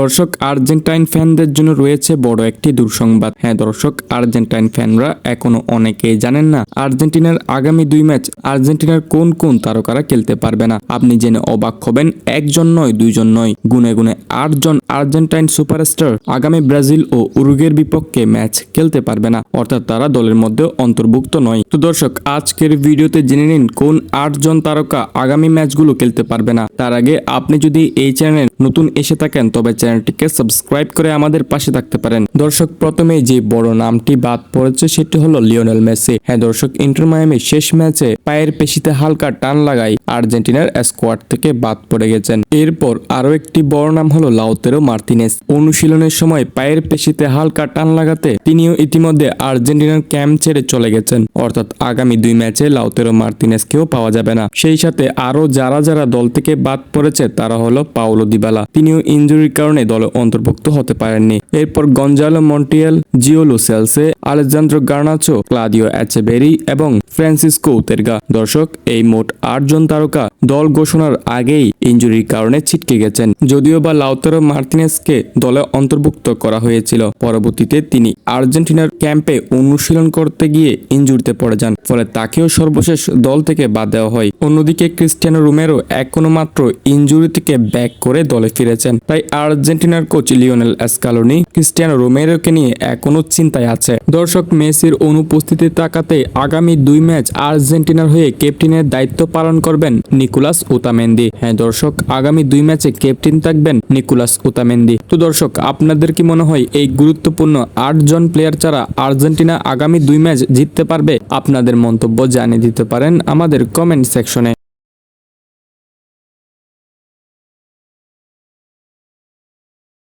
দর্শক, আর্জেন্টাইন ফ্যানদের জন্য রয়েছে বড় একটি দুঃসংবাদ। হ্যাঁ দর্শক, আর্জেন্টাইন ফ্যানরা এখনও অনেকেই জানেন না আর্জেন্টিনার আগামী দুই ম্যাচ আর্জেন্টিনার কোন কোন তারকারা খেলতে পারবে না। আপনি জেনে অবাক হবেন, একজন নয়, দুইজন নয়, গুনে গুনে আটজন আর্জেন্টাইন সুপারস্টার আগামী ব্রাজিল ও উরুগের বিপক্ষে ম্যাচ খেলতে পারবে না, অর্থাৎ তারা দলের মধ্যে অন্তর্ভুক্ত নয়। তো দর্শক, আজকের ভিডিওতে জেনে নিন কোন আটজন তারকা আগামী ম্যাচগুলো খেলতে পারবে না। তার আগে আপনি যদি এই চ্যানেল নতুন এসে থাকেন, তবে চ্যানেলটিকে সাবস্ক্রাইব করে আমাদের পাশে থাকতে পারেন। দর্শক, প্রথমে যে বড় নামটি বাদ পড়েছে সেটি হলো লিওনেল মেসি। হ্যাঁ দর্শক, ইন্টার মায়ামি শেষ ম্যাচে পায়ের পেশিতে হালকা টান লাগাই আর্জেন্টিনার স্কোয়াড থেকে বাদ পড়ে গেছেন। এরপর আরও একটি বড় নাম হলো লাউতেরো মার্তিনেস। অনুশীলনের সময় পায়ের পেশিতে হালকা টান লাগাতে তিনিও ইতিমধ্যে আর্জেন্টিনার ক্যাম্প ছেড়ে চলে গেছেন। অর্থাৎ আগামী দুই ম্যাচে লাউতেরো মার্তিনেসকেও পাওয়া যাবে না। সেই সাথে আরও যারা যারা দল থেকে বাদ পড়েছে তারা হলো পাওলো দিবালা। তিনিও ইনজুরির কারণে দলে অন্তর্ভুক্ত হতে পারেননি। এরপর Gonzalo Montiel জিওলো Celso Alejandro Garnacho, Claudio Echeverri এবং ফ্রান্সিসকো উতেরগা। দর্শক, এই মোট আটজন তারকা দল ঘোষণার আগেই ইনজুরির কারণে ছিটকে গেছেন। যদিও বা লাউতারো মার্টিনেসকে দলে অন্তর্ভুক্ত করা হয়েছিল। পরবর্তীতে তিনি আর্জেন্টিনার ক্যাম্পে অনুশীলন করতে গিয়ে ইনজুরিতে পড়ে যান, ফলে তাকেও সর্বশেষ দল থেকে বাদ দেওয়া হয়। অন্যদিকে ক্রিস্টিয়ানো রোমেরো এখনও মাত্র ইনজুরি থেকে ব্যাক করে দলে ফিরেছেন। তাই আর্জেন্টিনার কোচ লিওনেল এসকালোনি ক্রিস্টিয়ানো রোমেরোকে নিয়ে এখনও চিন্তায় আছে। দর্শক মেসির অনুপস্থিতি তাকাতে আগামী দুই ম্যাচ আর্জেন্টিনার হয়ে ক্যাপ্টেনের দায়িত্ব পালন করবেন নিকোলাস উতামেন্দি হ্যাঁ দর্শক, আগামী দুই ম্যাচে ক্যাপ্টেন থাকবেন নিকোলাস উতামেন্দি তো দর্শক, আপনাদের কি মনে হয় এই গুরুত্বপূর্ণ আটজন প্লেয়ার ছাড়া আর্জেন্টিনা আগামী দুই ম্যাচ জিততে পারবে? আপনাদের মন্তব্য জানিয়ে দিতে পারেন আমাদের কমেন্ট সেকশনে।